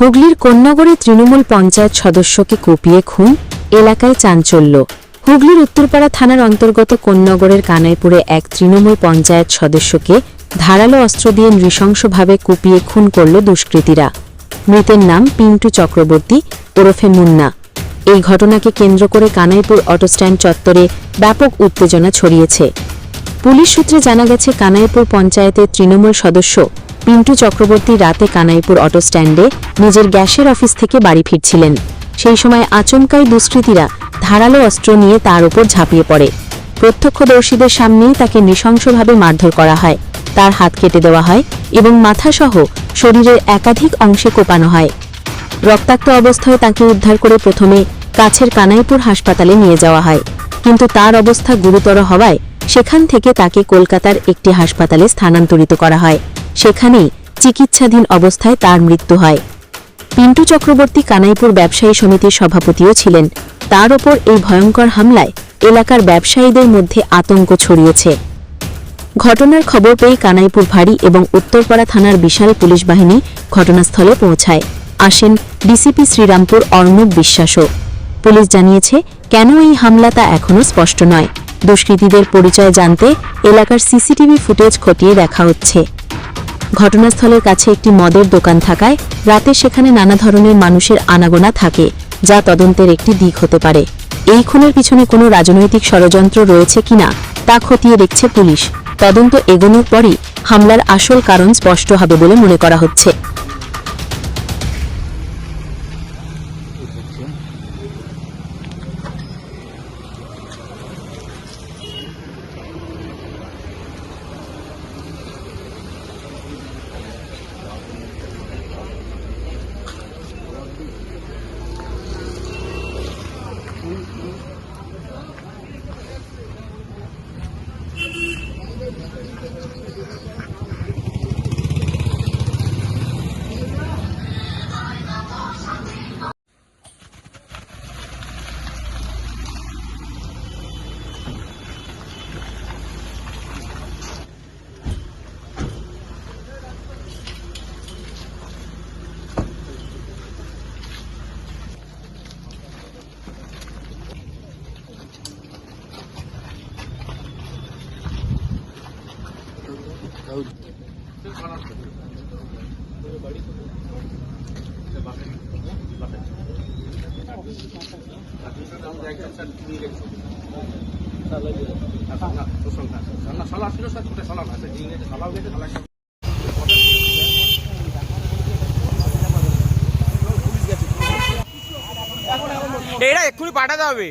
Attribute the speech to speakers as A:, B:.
A: হুগলির কন্যাগড়ে তৃণমূল পঞ্চায়েত সদস্যকে কুপিয়ে খুন, এলাকায় চাঞ্চল্য। হুগলির উত্তরপাড়া থানার অন্তর্গত কন্যাগড়ের কানাইপুরে এক তৃণমূল পঞ্চায়েত সদস্যকে ধারালো অস্ত্র দিয়ে নৃশংসভাবে কুপিয়ে খুন করল দুষ্কৃতীরা। মৃতের নাম পিন্টু চক্রবর্তী, ওরফে মুন্না। এই ঘটনাকে কেন্দ্র করে কানাইপুর অটোস্ট্যান্ড চত্বরে ব্যাপক উত্তেজনা ছড়িয়েছে। পুলিশ সূত্রে জানা গেছে, কানাইপুর পঞ্চায়েতের তৃণমূল সদস্য পিন্টু চক্রবর্তী রাতে কানাইপুর অটোস্ট্যান্ডে নিজের গ্যাসের অফিস থেকে বাড়ি ফিরছিলেন। সেই সময় আচমকাই দুষ্কৃতীরা ধারালো অস্ত্র নিয়ে তার উপর ঝাঁপিয়ে পড়ে। প্রত্যক্ষদর্শীদের সামনেই তাকে নৃশংসভাবে মারধর করা হয়। তার হাত কেটে দেওয়া হয় এবং মাথাসহ শরীরের একাধিক অংশে কোপানো হয়। রক্তাক্ত অবস্থায় তাকে উদ্ধার করে প্রথমে কাছের কানাইপুর হাসপাতালে নিয়ে যাওয়া হয়। কিন্তু তার অবস্থা গুরুতর হওয়ায় সেখান থেকে তাকে কলকাতার একটি হাসপাতালে স্থানান্তরিত করা হয়। সেখানেই চিকিৎসাধীন অবস্থায় তার মৃত্যু হয়। পিন্টু চক্রবর্তী কানাইপুর ব্যবসায়ী সমিতির সভাপতিও ছিলেন। তার ওপর এই ভয়ঙ্কর হামলায় এলাকার ব্যবসায়ীদের মধ্যে আতঙ্ক ছড়িয়েছে। ঘটনার খবর পেয়ে কানাইপুর ভারী এবং উত্তরপাড়া থানার বিশাল পুলিশ বাহিনী ঘটনাস্থলে পৌঁছায়। আসেন ডিসিপি শ্রীরামপুর অর্ণব বিশ্বাসও। পুলিশ জানিয়েছে, কেন এই হামলা তা এখনও স্পষ্ট নয়। দুষ্কৃতীদের পরিচয় জানতে এলাকার সিসিটিভি ফুটেজ খতিয়ে দেখা হচ্ছে। ঘটনাস্থলের কাছে একটি মদের দোকান থাকায় রাতে সেখানে নানা ধরনের মানুষের আনাগোনা থাকে, যা তদন্তের একটি দিক হতে পারে। এই খুনের পিছনে কোনো রাজনৈতিক ষড়যন্ত্র রয়েছে কিনা, তা খতিয়ে দেখছে পুলিশ। তদন্ত এগোনোর পরই হামলার আসল কারণ স্পষ্ট হবে বলে মনে করা হচ্ছে।
B: এটা এক্ষুনি পাঠাতে হবে।